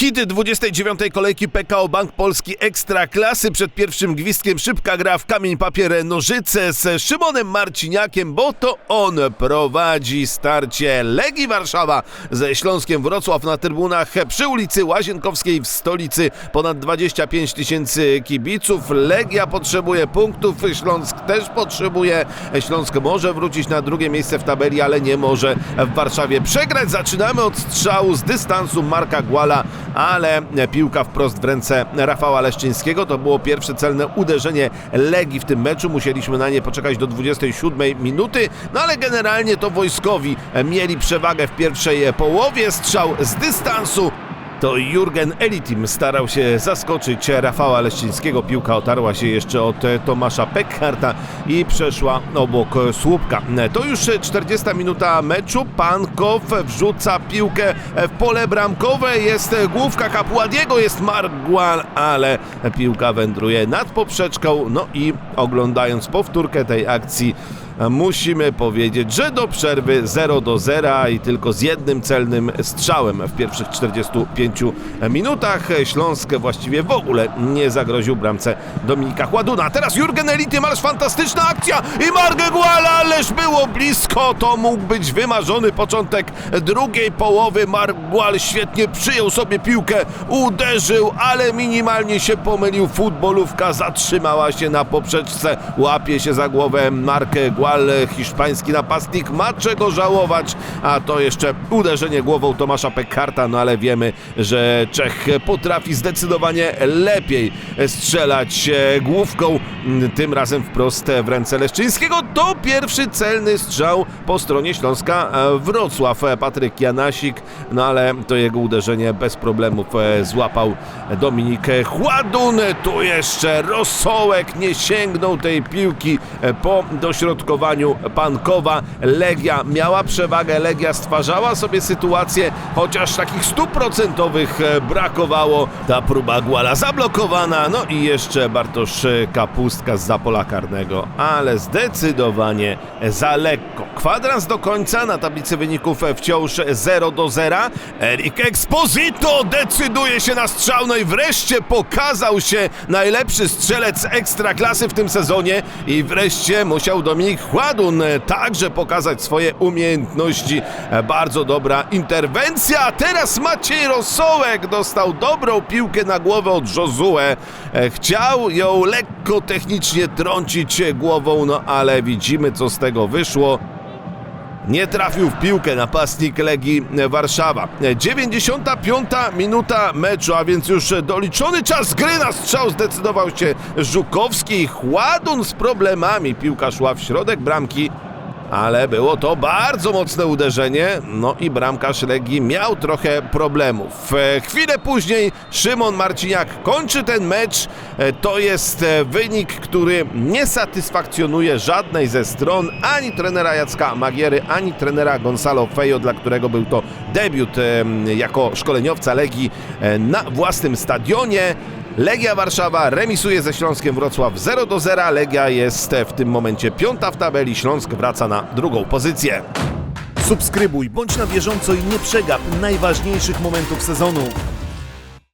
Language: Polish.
Hity 29. kolejki PKO Bank Polski Ekstra Klasy. Przed pierwszym gwizdkiem szybka gra w kamień, papier, nożyce z Szymonem Marciniakiem, bo to on prowadzi starcie Legii Warszawa ze Śląskiem Wrocław na trybunach przy ulicy Łazienkowskiej w stolicy. Ponad 25 tysięcy kibiców. Legia potrzebuje punktów, Śląsk też potrzebuje. Śląsk może wrócić na drugie miejsce w tabeli, ale nie może w Warszawie przegrać. Zaczynamy od strzału z dystansu Marka Głala, ale piłka wprost w ręce Rafała Leszczyńskiego. To było pierwsze celne uderzenie Legii w tym meczu. Musieliśmy na nie poczekać do 27 minuty, no ale generalnie to wojskowi mieli przewagę w pierwszej połowie. Strzał z dystansu. To Jurgen Elitim starał się zaskoczyć Rafała Leszczyńskiego. Piłka otarła się jeszcze od Tomasza Pekharta i przeszła obok słupka. To już 40 minuta meczu. Pankow wrzuca piłkę w pole bramkowe. Jest główka Kapuadiego, jest Mark Gual, ale piłka wędruje nad poprzeczką. No i oglądając powtórkę tej akcji, musimy powiedzieć, że do przerwy 0 do 0 i tylko z jednym celnym strzałem w pierwszych 45 minutach Śląsk właściwie w ogóle nie zagroził bramce Dominika Chładuna. Teraz Jurgen Elity, ależ fantastyczna akcja i Marge Guala, ależ było blisko, to mógł być wymarzony początek drugiej połowy. Mark Gual świetnie przyjął sobie piłkę, uderzył, ale minimalnie się pomylił. Futbolówka zatrzymała się na poprzeczce, łapie się za głowę Mark Gual hiszpański napastnik ma czego żałować, a to jeszcze uderzenie głową Tomasza Pekharta, no ale wiemy, że Czech potrafi zdecydowanie lepiej strzelać główką, tym razem wprost w ręce Leszczyńskiego. To pierwszy celny strzał po stronie Śląska Wrocław. Patryk Janasik, no ale to jego uderzenie bez problemów złapał Dominik Chładun. Tu jeszcze Rosołek nie sięgnął tej piłki po dośrodkowaniu Pankowa. Legia miała przewagę, Legia stwarzała sobie sytuację, chociaż takich stuprocentowych brakowało. Ta próba Głala zablokowana, no i jeszcze Bartosz Kapustka z zapola karnego, ale zdecydowanie za lekko. Kwadrans do końca, na tablicy wyników wciąż 0 do 0. Erik Exposito decyduje się na strzał, no i wreszcie pokazał się najlepszy strzelec ekstraklasy w tym sezonie i wreszcie musiał Dominik Chładun także pokazać swoje umiejętności. Bardzo dobra interwencja, teraz Maciej Rosołek dostał dobrą piłkę na głowę od Josue. Chciał ją lekko technicznie trącić głową, no ale widzimy co z tego wyszło. Nie trafił w piłkę napastnik Legii Warszawa. 95 minuta meczu, a więc już doliczony czas gry na strzał zdecydował się Żukowski. Chładun z problemami. Piłka szła w środek bramki. Ale było to bardzo mocne uderzenie, no i bramkarz Legii miał trochę problemów. E, Chwilę później Szymon Marciniak kończy ten mecz. E, To jest e, wynik, który nie satysfakcjonuje żadnej ze stron, ani trenera Jacka Magiery, ani trenera Gonzalo Fejo, dla którego był to debiut jako szkoleniowca Legii na własnym stadionie. Legia Warszawa remisuje ze Śląskiem Wrocław 0 do 0. Legia jest w tym momencie piąta w tabeli. Śląsk wraca na drugą pozycję. Subskrybuj, bądź na bieżąco i nie przegap najważniejszych momentów sezonu.